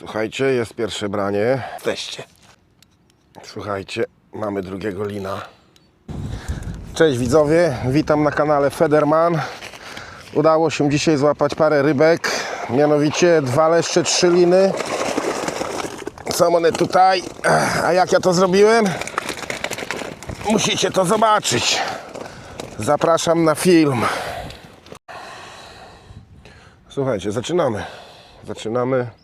Słuchajcie, jest pierwsze branie. Jesteście. Słuchajcie, mamy drugiego lina. Cześć widzowie, witam na kanale Federman. Udało się dzisiaj złapać parę rybek, mianowicie dwa leszcze, trzy liny. Są one tutaj. A jak ja to zrobiłem? Musicie to zobaczyć. Zapraszam na film. Słuchajcie, zaczynamy. Zaczynamy.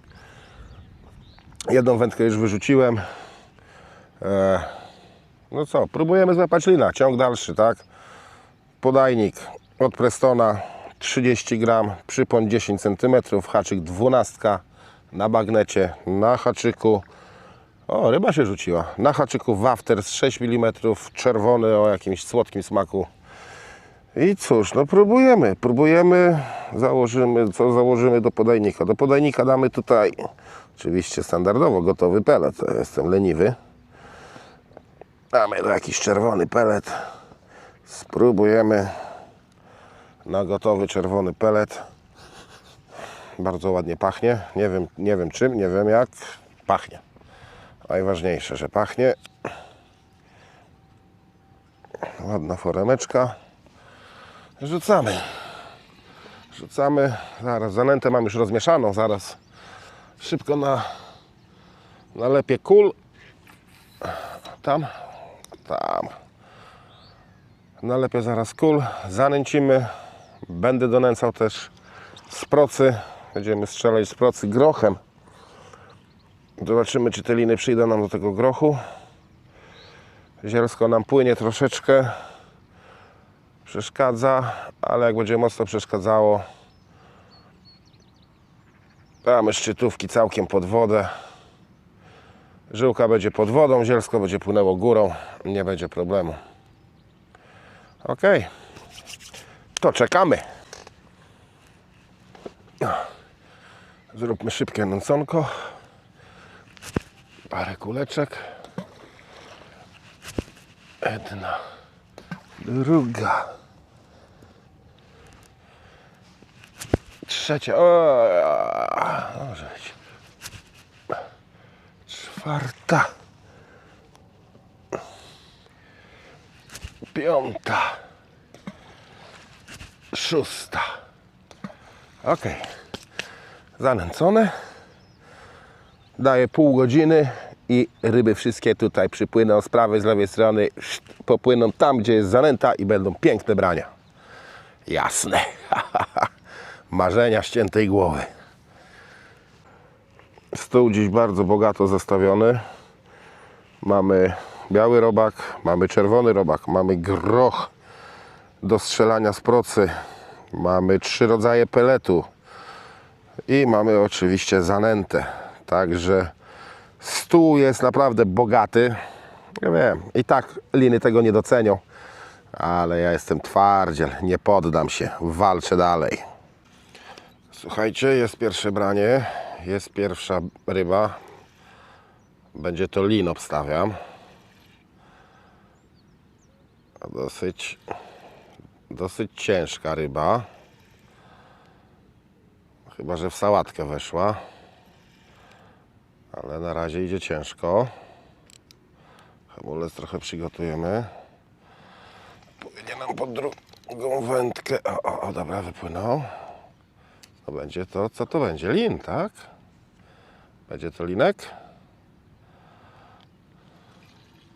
Jedną wędkę już wyrzuciłem. E, no co, próbujemy złapać lina. Ciąg dalszy, tak? Podajnik od Prestona 30 gram, przypon 10 cm, haczyk 12 na bagnecie, na haczyku. O, ryba się rzuciła. Na haczyku wafter z 6 mm, czerwony o jakimś słodkim smaku. I cóż, no próbujemy, próbujemy, założymy, co założymy do podajnika. Do podajnika damy tutaj, oczywiście standardowo gotowy pelet, jestem leniwy. Damy tu jakiś czerwony pelet, spróbujemy na gotowy czerwony pelet. Bardzo ładnie pachnie, nie wiem, nie wiem czym, nie wiem jak, pachnie. Najważniejsze, że pachnie. Ładna foremeczka. Rzucamy. Rzucamy. Zaraz zanętę mam już rozmieszaną. Zaraz szybko na nalepię kul. Tam. Tam. Nalepię zaraz kul. Zanęcimy. Będę donęcał też z procy. Będziemy strzelać z procy grochem. Zobaczymy, czy te liny przyjdą nam do tego grochu. Zielsko nam płynie troszeczkę przeszkadza, ale jak będzie mocno przeszkadzało, damy szczytówki całkiem pod wodę. Żyłka będzie pod wodą, zielsko będzie płynęło górą, nie będzie problemu. Ok, to czekamy. Zróbmy szybkie nęconko. Parę kuleczek. Jedna druga, trzecia, o, być, czwarta, piąta, szósta. Ok, zanęcone. Daję pół godziny i ryby wszystkie tutaj przypłyną z prawej, z lewej strony, popłyną tam, gdzie jest zanęta i będą piękne brania. Jasne. Marzenia ściętej głowy. Stół dziś bardzo bogato zastawiony. Mamy biały robak, mamy czerwony robak, mamy groch do strzelania z procy, mamy trzy rodzaje peletu i mamy oczywiście zanętę. Także stół jest naprawdę bogaty. Ja wiem, i tak liny tego nie docenią, ale ja jestem twardziel, nie poddam się, walczę dalej. Słuchajcie, jest pierwsze branie, jest pierwsza ryba. Będzie to lin, obstawiam. Dosyć, dosyć ciężka ryba. Chyba, że w sałatkę weszła ale na razie idzie ciężko. Hamulec trochę przygotujemy. Płynie nam pod drugą wędkę. O, o, o, dobra, wypłynął. To będzie to, co to będzie? Lin, tak? Będzie to linek?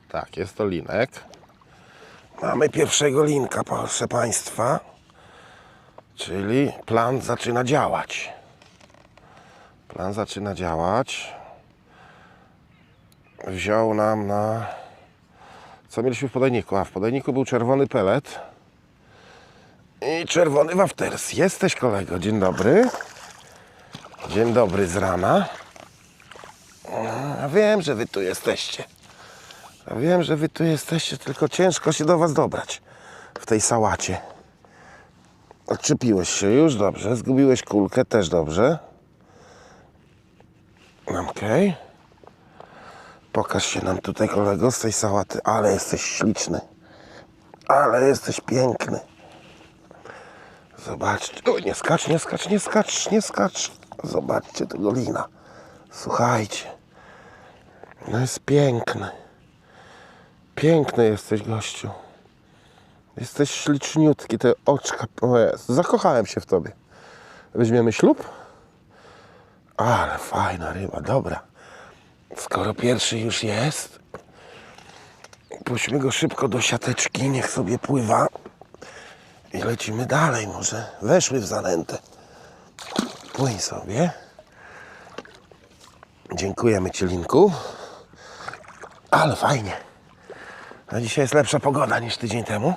Tak, jest to linek. Mamy pierwszego linka, proszę Państwa. Czyli plan zaczyna działać. Plan zaczyna działać wziął nam na... Co mieliśmy w podajniku? A w podajniku był czerwony pelet czerwony wafters. Jesteś kolego, dzień dobry. Dzień dobry z rana. A wiem, że wy tu jesteście. Wiem, że wy tu jesteście, tylko ciężko się do was dobrać w tej sałacie. Odczepiłeś się już, dobrze. Zgubiłeś kulkę, też dobrze. Okej. Okay. Pokaż się nam tutaj kolego z tej sałaty. Ale jesteś śliczny. Ale jesteś piękny. Zobaczcie. Oj, nie skacz, nie skacz, nie skacz, nie skacz. Zobaczcie tego lina. Słuchajcie. No jest piękny. Piękny jesteś, gościu. Jesteś śliczniutki, te oczka. O Jezu, zakochałem się w tobie. Weźmiemy ślub? Ale fajna ryba, dobra. Skoro pierwszy już jest, puśćmy go szybko do siateczki, niech sobie pływa. I lecimy dalej, może weszły w zanętę. Płyń sobie. Dziękujemy Ci, Linku. Ale fajnie. A dzisiaj jest lepsza pogoda niż tydzień temu.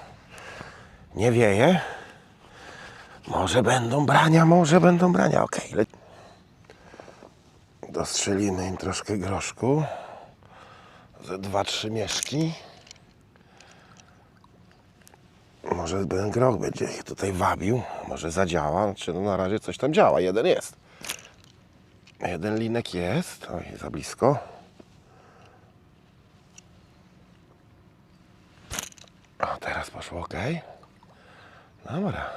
Nie wieje. Może będą brania, może będą brania. Le... dostrzelimy im troszkę groszku. Ze dwa, trzy mieszki. Może ten groch będzie ich tutaj wabił. Może zadziała. Znaczy, no na razie coś tam działa. Jeden jest. Jeden linek jest. Oj, za blisko. O, teraz poszło ok. Dobra.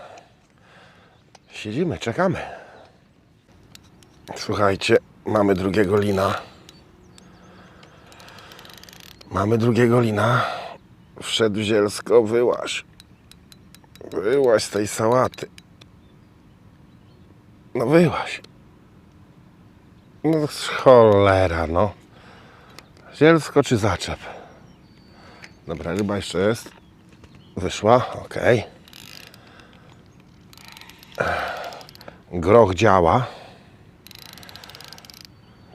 Siedzimy, czekamy. Słuchajcie, mamy drugiego lina. Mamy drugiego lina. Wszedł zielsko, wyłaś. Wyłaś z tej sałaty. No wyłaś. No cholera, no. Zielsko czy zaczep? Dobra, ryba jeszcze jest. Wyszła, ok. Groch działa.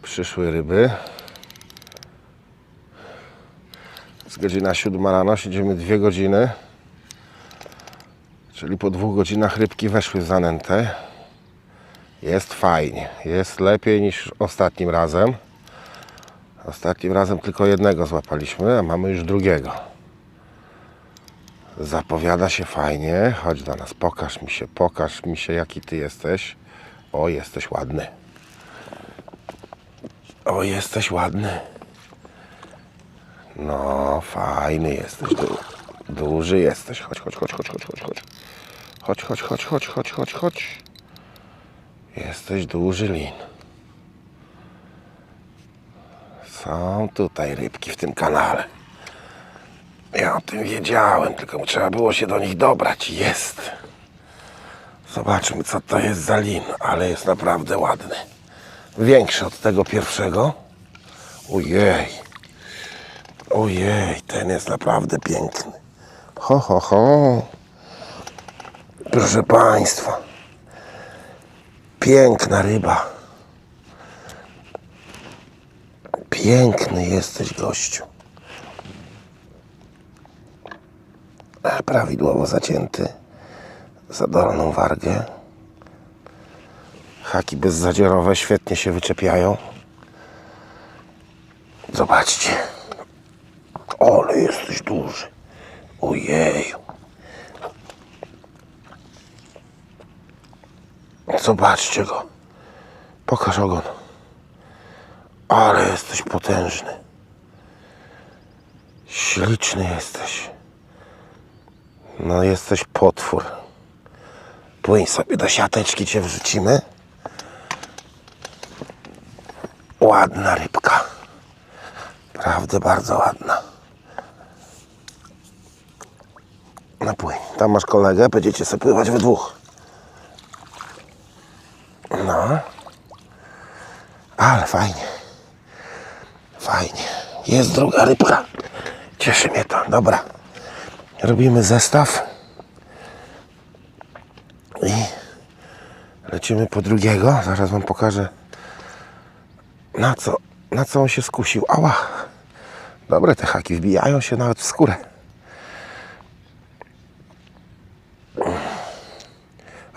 Przyszły ryby. Jest godzina siódma rano, siedzimy dwie godziny. Czyli po dwóch godzinach rybki weszły w zanętę. Jest fajnie. Jest lepiej niż ostatnim razem. Ostatnim razem tylko jednego złapaliśmy, a mamy już drugiego. Zapowiada się fajnie. Chodź do nas, pokaż mi się, pokaż mi się, jaki ty jesteś. O, jesteś ładny. O, jesteś ładny. No, fajny jesteś. Du duży jesteś. Chodź, chodź, chodź, chodź, chodź, chodź, chodź. Chodź, chodź, chodź, chodź, chodź, chodź, chodź. Jesteś duży lin. Są tutaj rybki w tym kanale. Ja o tym wiedziałem, tylko trzeba było się do nich dobrać. Jest. Zobaczmy, co to jest za lin, ale jest naprawdę ładny. Większy od tego pierwszego. Ojej. Ojej, ten jest naprawdę piękny. Ho, ho, ho. Proszę Państwa. Piękna ryba. Piękny jesteś, gościu. E, Prawidłowo zacięty. Za dolną wargę. Haki bezzadziorowe świetnie się wyczepiają. Zobaczcie. Ale jesteś duży. Ojeju. Zobaczcie go. Pokaż ogon. Ale jesteś potężny. Śliczny jesteś. No jesteś potwór. Płyń sobie do siateczki cię wrzucimy. Ładna rybka. Prawdę bardzo ładna. Płyń. Tam masz kolegę, będziecie sobie pływać we dwóch. No. Ale fajnie. Fajnie. Jest druga rybka. Cieszy mnie to. Dobra. Robimy zestaw. I lecimy po drugiego. Zaraz wam pokażę na co, na co on się skusił. Ała. Dobre te haki wbijają się nawet w skórę.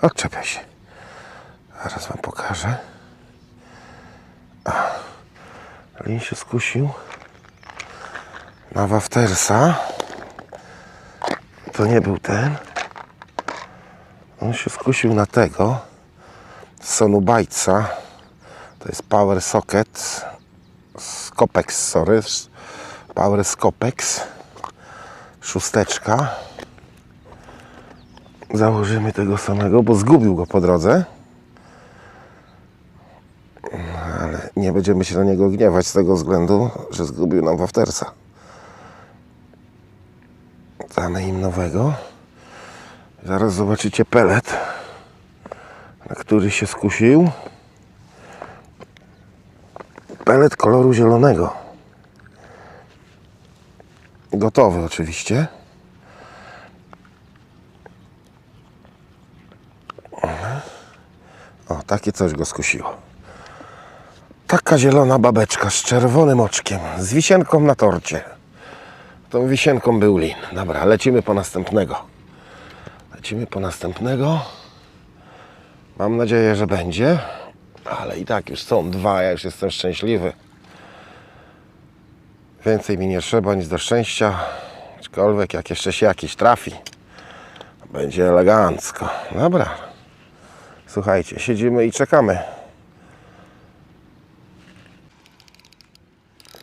Odczepiaj się. Zaraz wam pokażę. Lin się skusił na waftersa. To nie był ten. On się skusił na tego. Sonubajca. To jest Power Socket. Scopex, sorry. Power Scopex. Szósteczka. Założymy tego samego, bo zgubił go po drodze. Ale nie będziemy się na niego gniewać z tego względu, że zgubił nam waftersa. Damy im nowego. Zaraz zobaczycie pelet, na który się skusił. Pelet koloru zielonego. Gotowy oczywiście. Takie coś go skusiło. Taka zielona babeczka z czerwonym oczkiem, z wisienką na torcie. Tą wisienką był lin. Dobra, lecimy po następnego. Lecimy po następnego. Mam nadzieję, że będzie. Ale i tak już są dwa, ja już jestem szczęśliwy. Więcej mi nie trzeba, nic do szczęścia. Aczkolwiek jak jeszcze się jakiś trafi, będzie elegancko. Dobra. Słuchajcie, siedzimy i czekamy.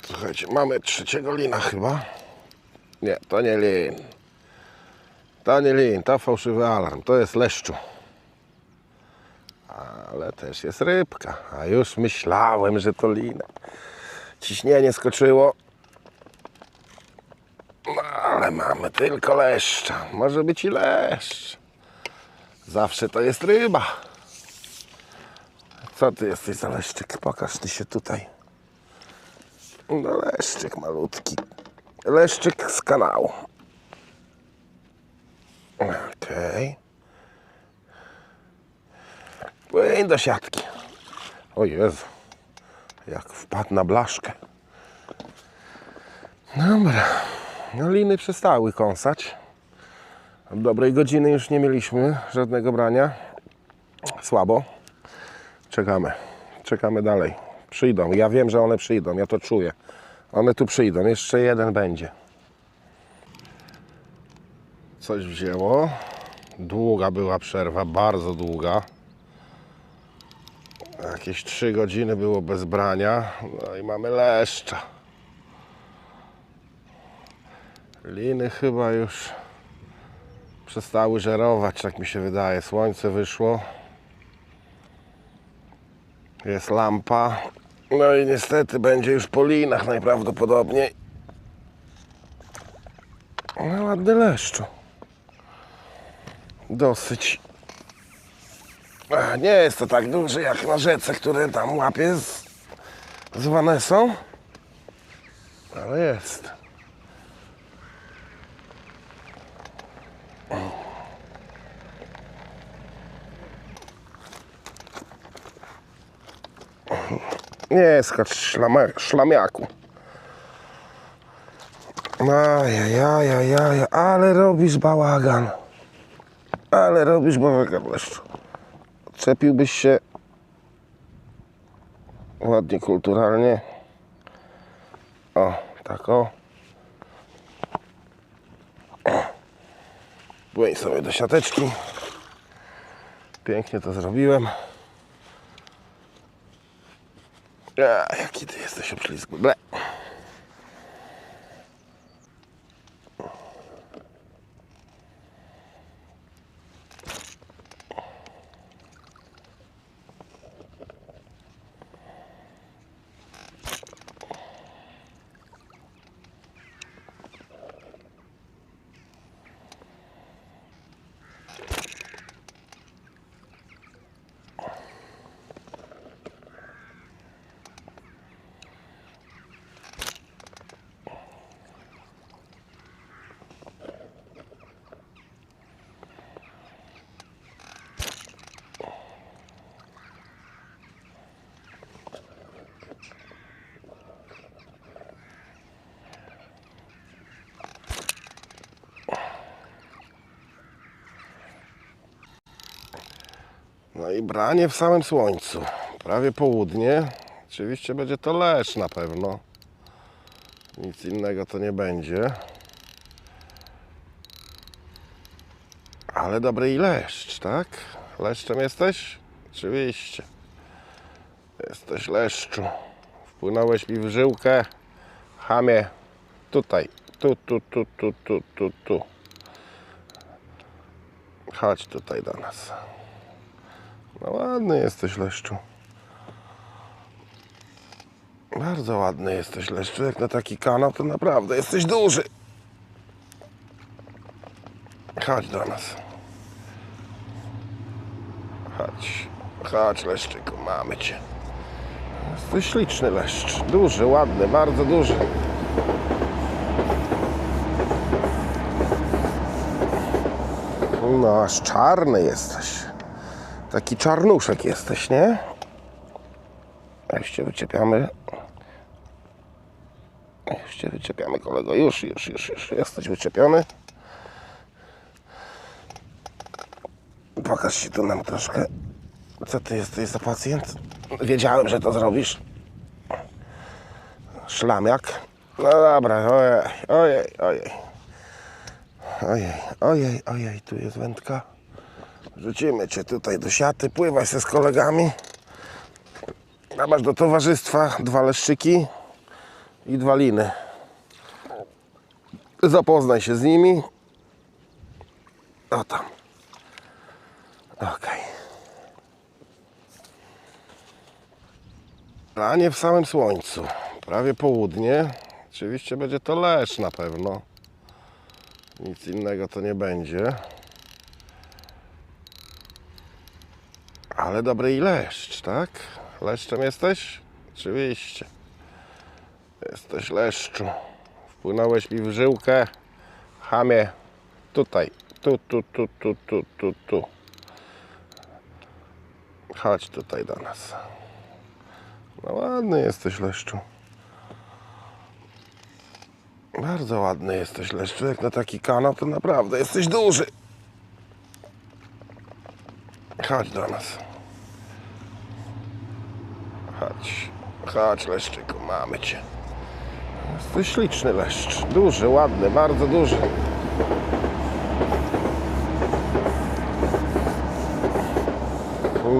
Słuchajcie, mamy trzeciego lina chyba. Nie, to nie lin. To nie lin, to fałszywy alarm, to jest leszczu. Ale też jest rybka, a już myślałem, że to lina. Ciśnienie skoczyło. No, ale mamy tylko leszcza. Może być i leszcz. Zawsze to jest ryba. Co ty jesteś za leszczyk? Pokaż ty się tutaj. No leszczyk malutki. Leszczyk z kanału. Okej. Płyń do siatki. O Jezu. Jak wpadł na blaszkę. Dobra. No liny przestały kąsać. Od dobrej godziny już nie mieliśmy żadnego brania. Słabo. Czekamy. Czekamy dalej. Przyjdą. Ja wiem, że one przyjdą. Ja to czuję. One tu przyjdą. Jeszcze jeden będzie. Coś wzięło. Długa była przerwa. Bardzo długa. Jakieś 3 godziny było bez brania. No i mamy leszcza. Liny chyba już przestały żerować, tak mi się wydaje. Słońce wyszło. Jest lampa. No i niestety będzie już po linach najprawdopodobniej. No ładny leszczu. Dosyć. A, nie jest to tak duży jak na rzece, które tam łapie z, z. Ale jest. Nie skacz szlama, szlamiaku. Ajajajajaj, ale robisz bałagan. Ale robisz bałagan, leszczu. Czepiłbyś się ładnie, kulturalnie. O, tak o. Płyń sobie do siateczki. Pięknie to zrobiłem. A, jaki ty jesteś obślizgły. Ble. No i branie w samym słońcu. Prawie południe. Oczywiście będzie to lesz na pewno. Nic innego to nie będzie. Ale dobry i leszcz, tak? Leszczem jesteś? Oczywiście. Jesteś leszczu. Wpłynąłeś mi w żyłkę. Chamie. Tutaj. Tu, tu, tu, tu, tu, tu, tu. Chodź tutaj do nas. No ładny jesteś, Leszczu. Bardzo ładny jesteś, Leszczu. Jak na taki kanał, to naprawdę jesteś duży. Chodź do nas. Chodź. Chodź, Leszczyku, mamy cię. Jesteś śliczny leszcz. Duży, ładny, bardzo duży. No, aż czarny jesteś. Taki czarnuszek jesteś, nie? Już cię wyciepiamy. Już cię wyczepiamy, kolego. Już, już, już, już. Jesteś wyczepiony. Pokaż się tu nam troszkę. Co ty jesteś za pacjent? Wiedziałem, że to zrobisz. Szlamiak. No dobra, ojej, ojej, ojej. Ojej, ojej, ojej, tu jest wędka. Rzucimy cię tutaj do siaty, pływaj się z kolegami. A masz do towarzystwa dwa leszczyki i dwa liny. Zapoznaj się z nimi. O tam. Okej. Lanie w samym słońcu. Prawie południe. Oczywiście będzie to leszcz na pewno. Nic innego to nie będzie. Ale dobry i leszcz, tak? Leszczem jesteś? Oczywiście. Jesteś leszczu. Wpłynąłeś mi w żyłkę. Chamie. Tutaj. Tu, tu, tu, tu, tu, tu, tu. Chodź tutaj do nas. No ładny jesteś leszczu. Bardzo ładny jesteś leszczu. Jak na taki kanał, to naprawdę jesteś duży. Chodź do nas. Chodź. Chodź leszczyku, mamy cię. Jesteś śliczny leszcz. Duży, ładny, bardzo duży.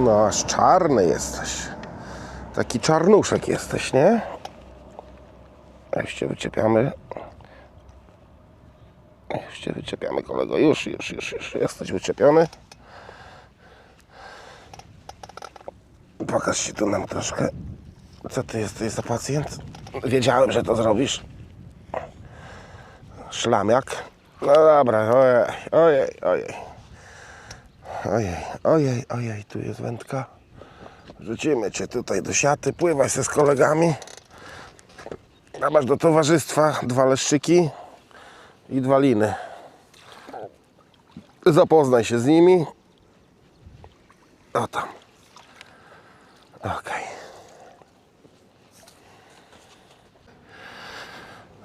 No, aż czarny jesteś. Taki czarnuszek jesteś, nie? Już cię wyciepiamy. Już cię wyciepiamy, kolego. Już, już, już, już. Jesteś wyczepiony. Pokaż się tu nam troszkę. Co ty jesteś za pacjent? Wiedziałem, że to zrobisz. Szlamiak. No dobra, ojej, ojej, ojej. Ojej, ojej, ojej, tu jest wędka. Rzucimy cię tutaj do siaty, pływaj się z kolegami. A do towarzystwa dwa leszczyki i dwa liny. Zapoznaj się z nimi. O tam. Okej.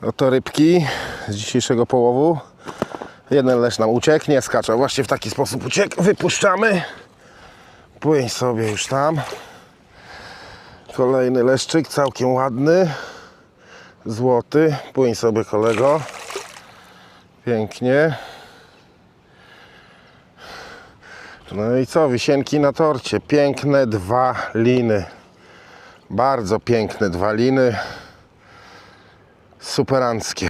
Oto rybki z dzisiejszego połowu. Jeden leś nam uciekł, nie skacza. Właśnie w taki sposób uciekł. Wypuszczamy. Płyń sobie już tam. Kolejny leszczyk, całkiem ładny. Złoty. Płyń sobie kolego. Pięknie. No i co? Wisienki na torcie. Piękne dwa liny. Bardzo piękne dwa liny. Superanckie.